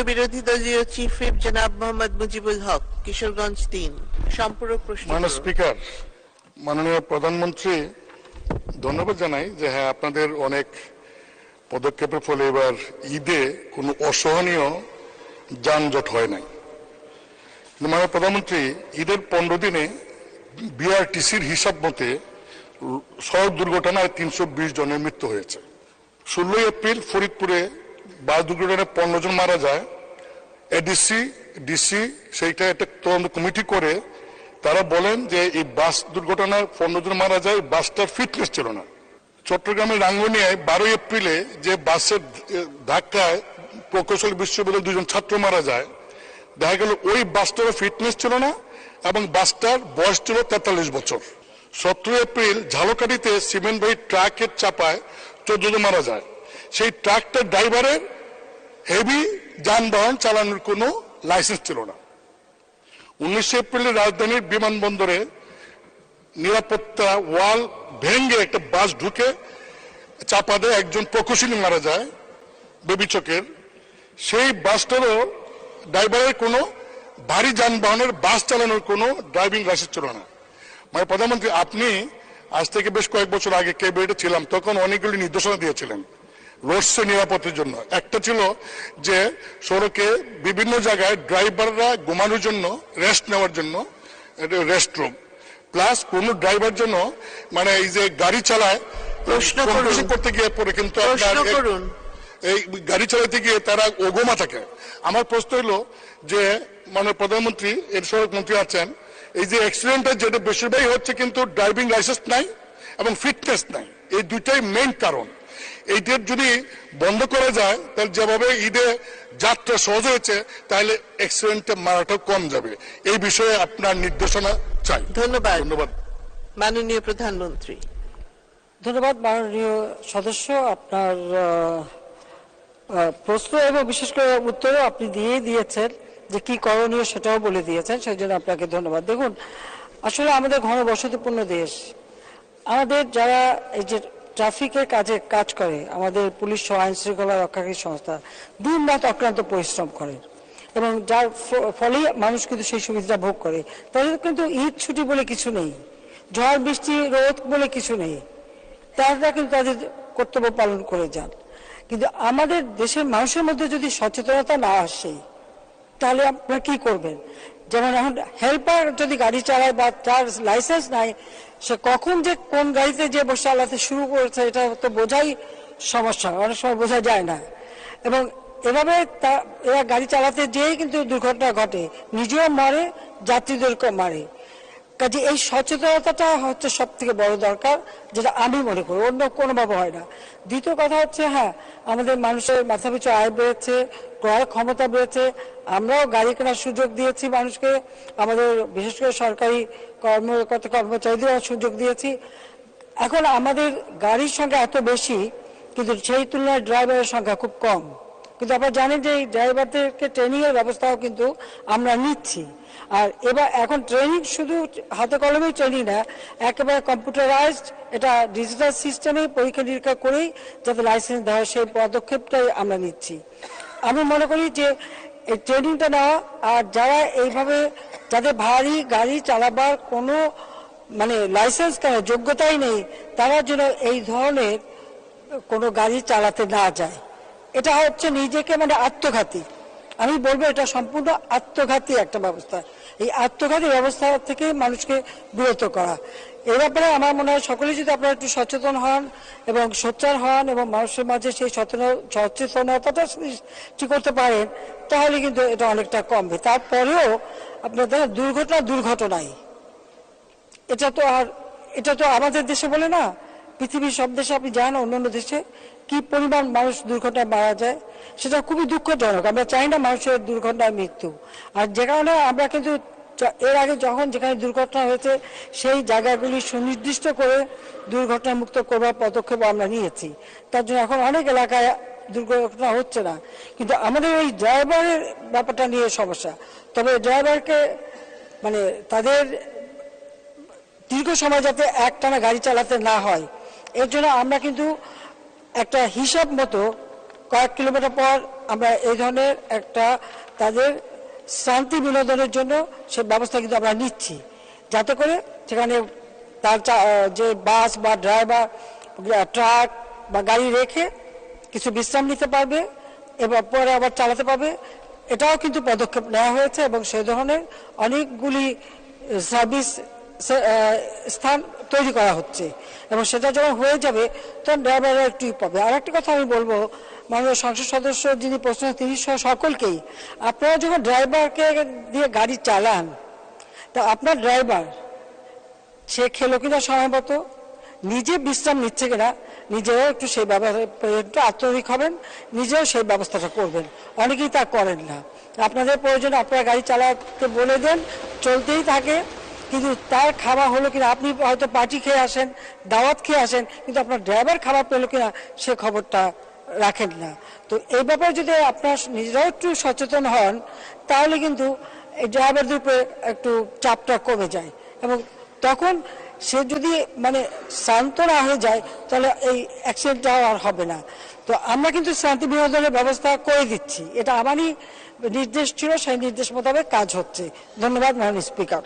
মাননীয় বিরোধী দলীয় চিফ হুইপ জনাব মোহাম্মদ মুজিবুল হক কিশোরগঞ্জ তিন। সম্পূরক প্রশ্ন মাননীয় স্পিকার মাননীয় প্রধানমন্ত্রী ধন্যবাদ জানাই যে হ্যাঁ আপনাদের অনেক পদক্ষেপের ফলে এবার ঈদে কোনো অসহনীয় যানজট হয় নাই। মাননীয় প্রধানমন্ত্রী ঈদের পনেরো দিনে বিআরটিসির হিসাব মতে সড়ক দুর্ঘটনায় তিনশো বিশ জনের মৃত্যু হয়েছে। ষোলোই এপ্রিল ফরিদপুরে বাস দুর্ঘটনায় পনেরো জন মারা যায়। এডিসি ডিসি সেইটা একটা তদন্ত কমিটি করে, তারা বলেন যে এই বাস দুর্ঘটনায় পনেরো জন মারা যায়, বাসটার ফিটনেস ছিল না। চট্টগ্রামের রাঙ্গুনিয়ায় বারোই এপ্রিলে যে বাসের ধাক্কায় প্রকৌশল বিশ্ববিদ্যালয়ের দুজন ছাত্র মারা যায়, দেখা গেল ওই বাসটারও ফিটনেস ছিল না এবং বাসটার বয়স ছিল তেতাল্লিশ বছর। সতেরো এপ্রিল ঝালকাঠিতে সিমেন্ট বাহী ট্রাকের চাপায় চোদ্দ জন মারা যায়। সেই ট্রাকটার ড্রাইভারের হেভি যানবাহন চালানোর কোনো লাইসেন্স ছিল না। উনিশে এপ্রিলে রাজধানীর বিমানবন্দরে নিরাপত্তা ওয়াল ভেঙে একটা বাস ঢুকে চাপা দেয় একজন প্রকৌশলী মারা যায় বেবিচকের সেই বাসটারও ড্রাইভারের কোনো ভারী যানবাহনের বাস চালানোর কোনো ড্রাইভিং লাইসেন্স ছিল না। মানে প্রধানমন্ত্রী, আপনি আজ থেকে বেশ কয়েক বছর আগে ক্যাবিনেটে ছিলাম, তখন অনেকগুলি নির্দেশনা দিয়েছিলেন। রোডসে নিরাপত্তার জন্য। একটা ছিল যে সড়কে বিভিন্ন জায়গায় ড্রাইভাররা ঘুমানোর জন্য রেস্ট নেওয়ার জন্য রেস্ট রুম। প্লাস কোন ড্রাইভার জন্য মানে এই যে গাড়ি চালায় প্রশ্ন করতে গিয়ে পরে কিন্তু এই গাড়ি চালাতে গিয়ে তারা ওগোমা থাকে। আমার প্রশ্ন হলো যে মানে প্রধানমন্ত্রী এর সড়ক মন্ত্রী আছেন এই যে অ্যাক্সিডেন্টের যেটা বেশিরভাগই হচ্ছে কিন্তু ড্রাইভিং লাইসেন্স নাই এবং ফিটনেস নাই। এই দুইটাই মেইন কারণ। এইটার যদি বন্ধ করা যায় তাহলে যেভাবে ঈদে যাত্রা সহজ হয়েছে তাহলে অ্যাক্সিডেন্টে মারাটাও কম যাবে। এই বিষয়ে আপনার নির্দেশনা চাই। ধন্যবাদ। ধন্যবাদ। মাননীয় প্রধানমন্ত্রী। ধন্যবাদ মাননীয় সদস্য। আপনার প্রশ্ন এবং বিশেষ করে উত্তরও আপনি দিয়ে দিয়েছেন যে কি করণীয় সেটাও বলে দিয়েছেন সেই জন্য আপনাকে ধন্যবাদ। দেখুন আসলে আমাদের ঘনবসতিপূর্ণ দেশ। আমাদের যারা এই যে ট্রাফিকের কাজে কাজ করে আমাদের পুলিশ সহ আইন শৃঙ্খলা রক্ষাকারী সংস্থা দিন রাত অক্লান্ত পরিশ্রম করে। এবং যার ফলে মানুষ কিন্তু সেই সুবিধাটা ভোগ করে। তাদের কিন্তু ঈদ ছুটি বলে কিছু নেই, ঝড়, বৃষ্টি, রোদ বলে কিছু নেই। তারা কিন্তু তাদের কর্তব্য পালন করে যান। কিন্তু আমাদের দেশের মানুষের মধ্যে যদি সচেতনতা না আসে, তাহলে আপনারা কি করবেন? যেমন এখন হেল্পার যদি গাড়ি চালায় বা তার লাইসেন্স নাই, সে কখন যে কোন গাড়িতে যে বসে চালাতে শুরু করেছে, এটা তো বোঝাই সমস্যা। অনেক সময় বোঝা যায় না। এবং এভাবে তা- এরা গাড়ি চালাতে যেয়ে কিন্তু দুর্ঘটনা ঘটে। নিজেও মারে, যাত্রীদেরকেও মারে। কাজে এই সচেতনতাটা হচ্ছে সব থেকে বড় দরকার, যেটা আমি মনে করি, অন্য কোনোভাবে হয় না। দ্বিতীয় কথা হচ্ছে হ্যাঁ আমাদের মানুষের মাথা পিছু আয় বেড়েছে, ক্রয় ক্ষমতা বেড়েছে, আমরাও গাড়ি কেনার সুযোগ দিয়েছি মানুষকে, আমাদের বিশেষ করে সরকারি কর্মকর্তা কর্মচারীদেরও সুযোগ দিয়েছি। এখন আমাদের গাড়ির সংখ্যা এত বেশি, কিন্তু সেই তুলনায় ড্রাইভারের সংখ্যা খুব কম। কিন্তু আপনারা জানেন যে এই ড্রাইভারদেরকে ট্রেনিং এর ব্যবস্থাও কিন্তু আমরা নিচ্ছি। আর এবার এখন ট্রেনিং শুধু হাতে কলমেই ট্রেনিং না, একেবারে কম্পিউটারাইজড এটা ডিজিটাল সিস্টেমে পরীক্ষা নিরীক্ষা করেই যাতে লাইসেন্স দেওয়া সেই পদক্ষেপটাই আমরা নিচ্ছি। আমি মনে করি যে এই ট্রেনিংটা নেওয়া আর যারা এইভাবে যাদের ভারী গাড়ি চালাবার কোনো মানে লাইসেন্স কেন, যোগ্যতাই নেই, তারা যেন এই ধরনের কোনো গাড়ি চালাতে না যায়। এটা হচ্ছে নিজেকে মানে আত্মঘাতী। আমি বলব এটা সম্পূর্ণ আত্মঘাতী একটা ব্যবস্থা। এই আত্মঘাতী ব্যবস্থা থেকে মানুষকে বিরত করা। এ ব্যাপারে আমার মনে হয় সকলেই যদি আপনারা একটু সচেতন হন এবং সোচ্চার হন এবং মানুষের মাঝে সেই সচেতন- সচেতনতাটা সৃষ্টি করতে পারেন, তাহলে কিন্তু এটা অনেকটা কমবে। তারপরেও আপনার দেখেন দুর্ঘটনা দুর্ঘটনাই। এটা তো আর, এটা তো আমাদের দেশে বলে না, পৃথিবীর সব দেশে আপনি যান অন্য দেশে কি পরিমাণ মানুষ দুর্ঘটনায় মারা যায় সেটা খুবই দুঃখজনক। আমরা চাই না মানুষের দুর্ঘটনায় মৃত্যু। আর যে কারণে আমরা কিন্তু এর আগে যখন যেখানে দুর্ঘটনা হয়েছে, সেই জায়গাগুলি সুনির্দিষ্ট করে দুর্ঘটনা মুক্ত করবার পদক্ষেপ আমরা নিয়েছি। তার জন্য এখন অনেক এলাকায় দুর্ঘটনা হচ্ছে না। কিন্তু আমাদের ওই ড্রাইভারের ব্যাপারটা নিয়ে সমস্যা। তবে ড্রাইভারকে মানে তাদের দীর্ঘ সময় যাতে একটানা গাড়ি চালাতে না হয়, এর জন্য আমরা কিন্তু একটা হিসাব মতো কয়েক কিলোমিটার পর আমরা এই ধরনের একটা তাদের শান্তি বিনোদনের জন্য সে ব্যবস্থা কিন্তু আমরা নিচ্ছি। যাতে করে সেখানে তার যে বাস বা ড্রাইভার ট্রাক বা গাড়ি রেখে কিছু বিশ্রাম নিতে পারবে এবং পরে আবার চালাতে পারবে, এটাও কিন্তু পদক্ষেপ নেওয়া হয়েছে এবং সে ধরনের অনেকগুলি সার্ভিস স্থান তৈরি করা হচ্ছে। এবং সেটা যখন হয়ে যাবে, তখন ড্রাইভাররা একটু পাবে। আর একটা কথা আমি বলব, মাননীয় সংসদ সদস্য যিনি প্রশ্ন তিনি সহ সকলকেই, আপনারা যখন ড্রাইভারকে দিয়ে গাড়ি চালান, তা আপনার ড্রাইভার, সে খেলো কিনা সময় মতো নিজে বিশ্রাম নিচ্ছে কিনা? নিজেও একটু সেই একটু আত্মনিক হবেন, নিজেও সেই ব্যবস্থাটা করবেন। অনেকেই তা করেন না। আপনাদের প্রয়োজন আপনারা গাড়ি চালাতে বলে দেন, চলতেই থাকে। কিন্তু তার খাওয়া হলো কিনা, আপনি হয়তো পার্টি খেয়ে আসেন, দাওয়াত খেয়ে আসেন, কিন্তু আপনার ড্রাইভার খাবার পেল কিনা সে খবরটা রাখেন না। তো এই ব্যাপারে যদি আপনার নিজেরাও একটু সচেতন হন, তাহলে কিন্তু এই ড্রাইভারদের উপরে একটু চাপটা কমে যায়। এবং তখন সে যদি মানে শান্ত না হয়ে যায়, তাহলে এই অ্যাক্সিডেন্টটা আর হবে না। তো আমরা কিন্তু শান্তি বিনোদনের ব্যবস্থা করে দিচ্ছি। এটা আমারই নির্দেশ ছিল, সেই নির্দেশ মোতাবেক কাজ হচ্ছে। ধন্যবাদ মাননীয় স্পিকার